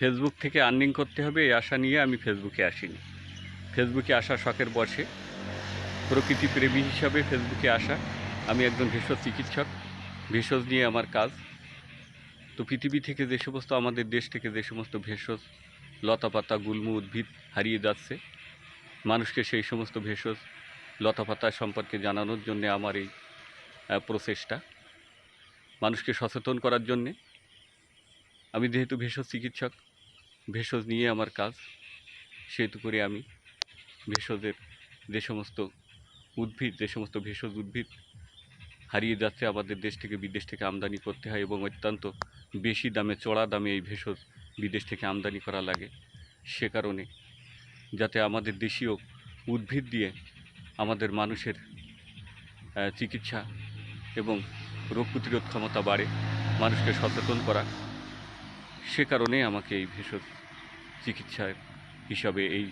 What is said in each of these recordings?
Facebook থেকে earning করতে হবে, এই আশা নিয়ে আমি ফেসবুকে আসিনি। ফেসবুকে আসা শখের বসে প্রকৃতি প্রেমী হিসাবে ফেসবুকে আসা, আমি একজন ভেষজ চিকিৎসক, ভেষজ নিয়ে আমার কাজ। তো পৃথিবী থেকে যে সমস্ত আমাদের দেশ থেকে যে সমস্ত ভেষজ, লতাপাতা, গুল্ম, উদ্ভিদ হারিয়ে যাচ্ছে, মানুষকে সেই সমস্ত ভেষজ, লতাপাতা সম্পর্কে জানানোর জন্য আমার এই প্রচেষ্টা। মানুষকে সচেতন করার জন্যে, আমি যেহেতু ভেষজ চিকিৎসক ভেষজ নিয়ে আমার কাজ, সেহেতু করে আমি ভেষজের যে সমস্ত উদ্ভিদ, যে সমস্ত ভেষজ উদ্ভিদ হারিয়ে যাচ্ছে আমাদের দেশ থেকে, বিদেশ থেকে আমদানি করতে হয় এবং অত্যন্ত বেশি দামে, চড়া দামে এই ভেষজ বিদেশ থেকে আমদানি করা লাগে। সে কারণে যাতে আমাদের দেশীয় উদ্ভিদ দিয়ে আমাদের মানুষের চিকিৎসা এবং রোগ প্রতিরোধ ক্ষমতা বাড়ে, মানুষকে সচেতন করা সে কারণে আমাকে এই ভেষজ চিকিৎসার হিসাবে এই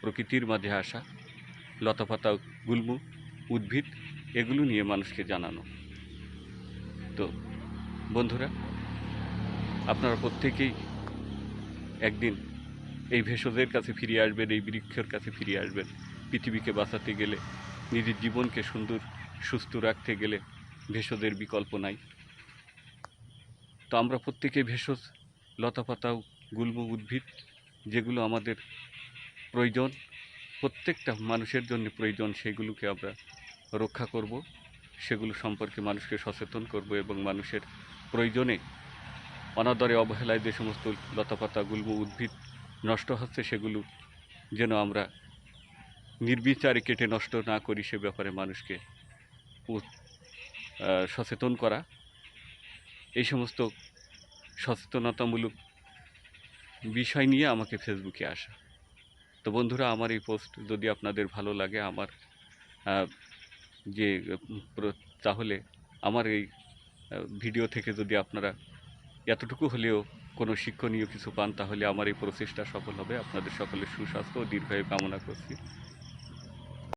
প্রকৃতির মাঝে আসা, লতাপাতা, গুল্ম, উদ্ভিদ, এগুলো নিয়ে মানুষকে জানানো। তো, বন্ধুরা, আপনারা প্রত্যেকেই একদিন এই ভেষজের কাছে ফিরে আসবেন, এই বৃক্ষের কাছে ফিরে আসবেন। পৃথিবীকে বাঁচাতে গেলে, নিজের জীবনকে সুন্দর, সুস্থ রাখতে গেলে ভেষজের বিকল্প নাই। তো আমরা প্রত্যেকে ভেষজ লতাপাতা গুল্ম উদ্ভিদ, যেগুলো আমাদের প্রয়োজন, প্রত্যেকটা মানুষের জন্য প্রয়োজন, সেগুলোকে আমরা রক্ষা করব। সেগুলো সম্পর্কে মানুষকে সচেতন করব এবং মানুষের প্রয়োজনে অনাদরে অবহেলায় যে সমস্ত লতাপাতা গুল্ম উদ্ভিদ নষ্ট হচ্ছে, সেগুলো যেন আমরা নির্বিচারে কেটে নষ্ট না করি, সে ব্যাপারে মানুষকে সচেতন করা। এই সমস্ত সচেতনতামূলক বিষয় নিয়ে আমাকে ফেসবুকে আসা। তো বন্ধুরা, আমার এই পোস্ট যদি আপনাদের ভালো লাগে, আমার যে তাহলে আমার এই ভিডিও থেকে যদি আপনারা এতটুকু হলেও কোনো শিক্ষণীয় কিছু পান, তাহলে আমার এই প্রচেষ্টা সফল হবে। আপনাদের সকলের সুস্বাস্থ্য ও দীর্ঘায়ু কামনা করছি।